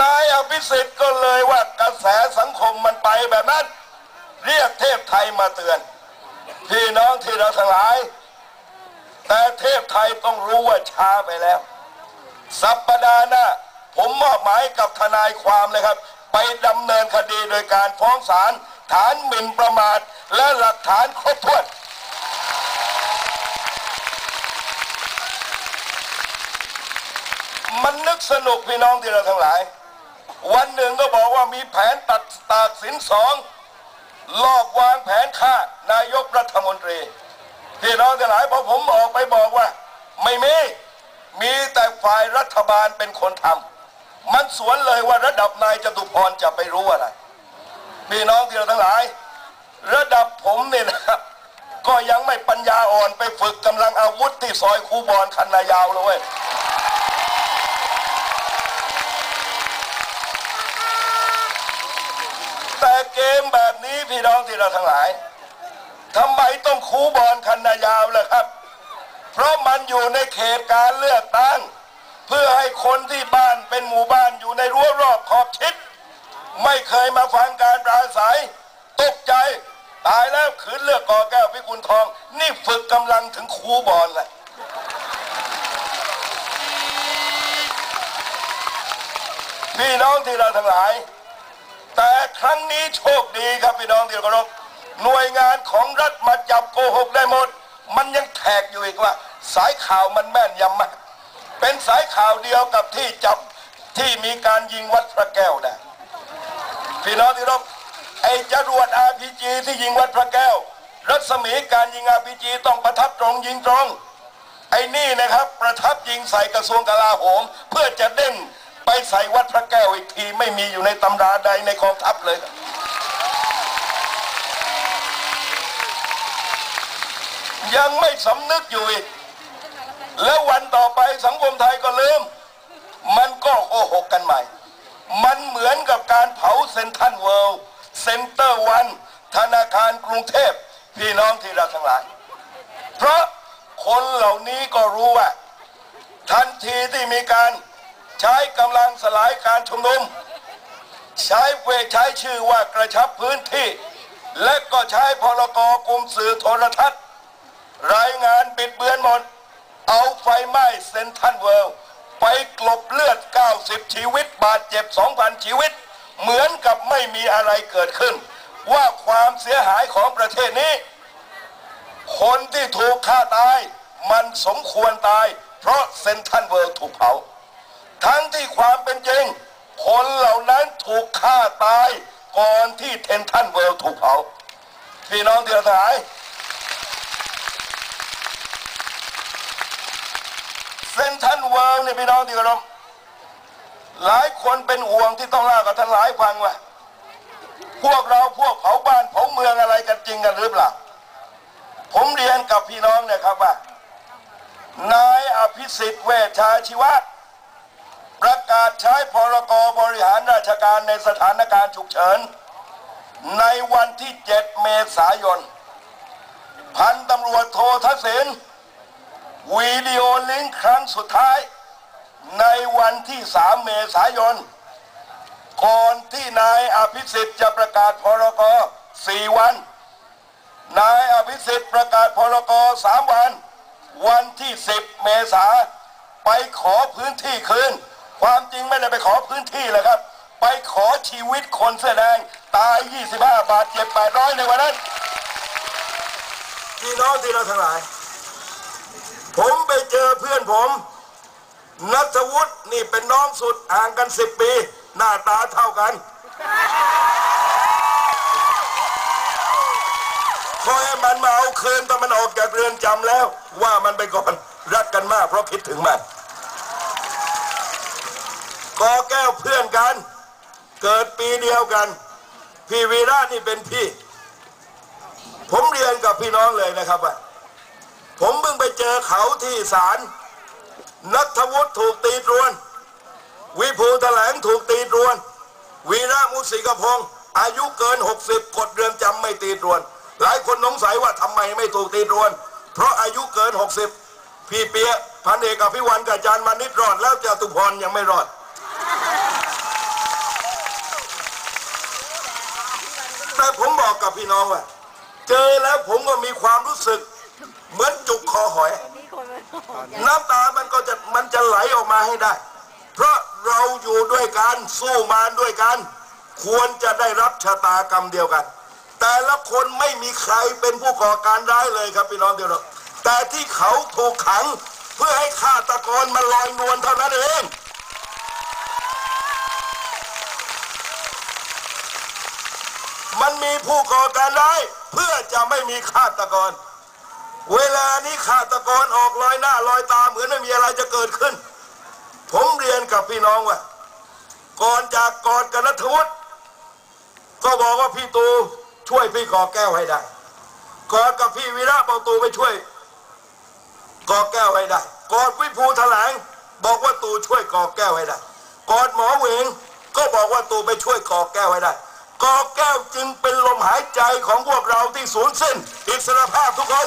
นายอภิสิทธิ์ก็เลยว่ากระแสสังคมมันไปแบบนั้น เรียกเทพไทยมาเตือน พี่น้องที่เราทั้งหลาย แต่เทพไทยต้องรู้ว่าช้าไปแล้ว สัปดาห์หน้าผมมอบหมายกับทนายความเลยครับ ไปดำเนินคดีโดยการฟ้องศาลฐานหมิ่นประมาทและหลักฐานครบถ้วน มันนึกสนุกพี่น้องที่เราทั้งหลาย วันหนึ่งก็บอกว่ามีแผนตัดตากสินสองลอบวางแผนฆ่านายกรัฐมนตรี พี่น้องทั้งหลายพอผมออกไปบอกว่า ไม่มีมีแต่ฝ่ายรัฐบาลเป็นคนทำมันสวนเลยว่าระดับนายจตุพรจะไปรู้อะไรพี่น้องที่เราทั้งหลาย ระดับผมเนี่ยนะก็ยังไม่ปัญญาอ่อนไปฝึกกำลังอาวุธที่ซอยคูบอลคันนายาวเลย เกมแบบนี้พี่น้องที่เราทั้งหลายทำไมต้องคูบอลคันนายาวล่ะครับ เพราะมันอยู่ในเขตการเลือกตั้ง เพื่อให้คนที่บ้านเป็นหมู่บ้านอยู่ในรั้วรอบขอบชิด ไม่เคยมาฟังการปราศัย ตกใจตายแล้วขืนเลือกกอแก้วพิกุลทอง นี่ฝึกกำลังถึงคูบอลแหละพี่น้องที่เราทั้งหลาย แต่ครั้งนี้โชคดีครับพี่น้องที่เคารพหน่วยงานของรัฐมาจับโกหกได้หมด มันยังแขกอยู่อีกว่า สายข่าวมันแม่นยำมาก เป็นสายข่าวเดียวกับที่จับที่มีการยิงวัดพระแก้วนะพี่น้องที่รพไอ้จรวด RPG ที่ยิงวัดพระแก้ว รัศมีการยิง RPG ต้องประทับตรงยิงตรง ไอ้นี่นะครับประทับยิงใส่กระทรวงกลาโหม เพื่อจะเด้ง ไปใส่วัดพระแก้วอีกทีไม่มีอยู่ในตำราใดในกองทัพเลยยังไม่สำนึกอยู่อีก แล้ววันต่อไปสังคมไทยก็ลืม มันก็โกหกกันใหม่ มันเหมือนกับการเผาเซนทรันเวิลด์เซ็นเตอร์วัน ธนาคารกรุงเทพ พี่น้องที่รักทั้งหลาย เพราะคนเหล่านี้ก็รู้ว่า ทันทีที่มีการ ใช้กำลังสลายการชุมนุม ใช้เวทใช้ชื่อว่ากระชับพื้นที่ และก็ใช้พรกกลุ่มสื่อโทรทัศน์ รายงานบิดเบือนหมด เอาไฟไหม้เซนทันเวิลด์ไปกลบเลือด 90 ชีวิต บาดเจ็บ 2,000 ชีวิต เหมือนกับไม่มีอะไรเกิดขึ้น ว่าความเสียหายของประเทศนี้ คนที่ถูกฆ่าตาย มันสมควรตาย เพราะเซนทันเวิลด์ถูกเผา ทั้งที่ความเป็นจริง คนเหล่านั้นถูกฆ่าตายก่อนที่เทนทันเวลถูกเผา พี่น้องที่เราทั้งหายเซนทันเวลด์นี่พี่น้องที่เคารพหลายคนเป็นห่วงที่ต้องล่ากับท่านหลายฟังว่าพวกเราพวกเผาบ้านเผาเมืองอะไรกันจริงกันหรือเปล่า ผมเรียนกับพี่น้องเนี่ยครับว่า นายอภิสิทธิ์เวชชาชีวะ ประกาศใช้พรกบริหารราชการในสถานการณ์ฉุกเฉิน ในวันที่ 7 เมษายน พันตำรวจโททักษิณวิดีโอลิงก์ครั้งสุดท้าย ในวันที่ 3 เมษายน ก่อนที่นายอภิสิทธิ์จะประกาศพรก4วัน นายอภิสิทธิ์ประกาศพรก3วัน วันที่ 10 เมษาไปขอพื้นที่คืน ความจริงไม่ได้ไปขอพื้นที่เลยครับ ไปขอชีวิตคนเสื้อแดง ตาย 25 บาทเจ็บ800 ในวันนั้นพี่น้องที่เราทั้งหลาย ผมไปเจอเพื่อนผมนัทวุฒินี่เป็นน้องสุดห่างกัน 10 ปี หน้าตาเท่ากันขอให้มันมาเอาคืนตอนมันออกจากเรือนจำแล้ว ว่ามันไปก่อนรักกันมากเพราะคิดถึงมัน กอแก้วเพื่อนกัน เกิดปีเดียวกัน พี่วีระนี่เป็นพี่ ผมเรียนกับพี่น้องเลยนะครับว่าผมเพิ่งไปเจอเขาที่ศาลนัทวุฒิถูกตีตรวน วิภูแถลงถูกตีตรวน วีระมุสิกพงศ์อายุเกิน 60กดเรือนจำไม่ตีตรวน หลายคนสงสัยว่าทำไมไม่ถูกตีตรวน เพราะอายุเกิน 60 พี่เปียพันเอกอภิวันกับจารย์มานิดรอดแล้วจตุพรยังไม่รอด แต่ ผมบอกกับพี่น้องว่า เจอแล้วผมก็มีความรู้สึก เหมือนจุกคอหอย น้ำตามันก็จะมันจะไหลออกมาให้ได้ เพราะเราอยู่ด้วยกันสู้มาด้วยกัน ควรจะได้รับชะตากรรมเดียวกัน แต่ละคนไม่มีใครเป็นผู้ก่อการร้ายเลยครับพี่น้องเดียวเราแต่ที่เขาถูกขัง เพื่อให้ฆาตกรมาลอยนวลเท่านั้นเอง มันมีผู้ก่อการร้ายเพื่อจะไม่มีฆาตกร เวลานี้ฆาตกรออกลอยหน้าลอยตาเหมือนไม่มีอะไรจะเกิดขึ้น ผมเรียนกับพี่น้องว่า ก่อนจากก่อนกับนัทวุฒิก็บอกว่าพี่ตูช่วยพี่กอแก้วให้ได้ก่อนกับพี่วีระบอกตูไปช่วยกอแก้วให้ได้ก่อนวิภูแถลงบอกว่าตูช่วยกอแก้วให้ได้ก่อนหมอเวงก็บอกว่าตูไปช่วยกอแก้วให้ได้ กอแก้วจึงเป็นลมหายใจของพวกเราที่สูญสิ้นอิสรภาพทุกคน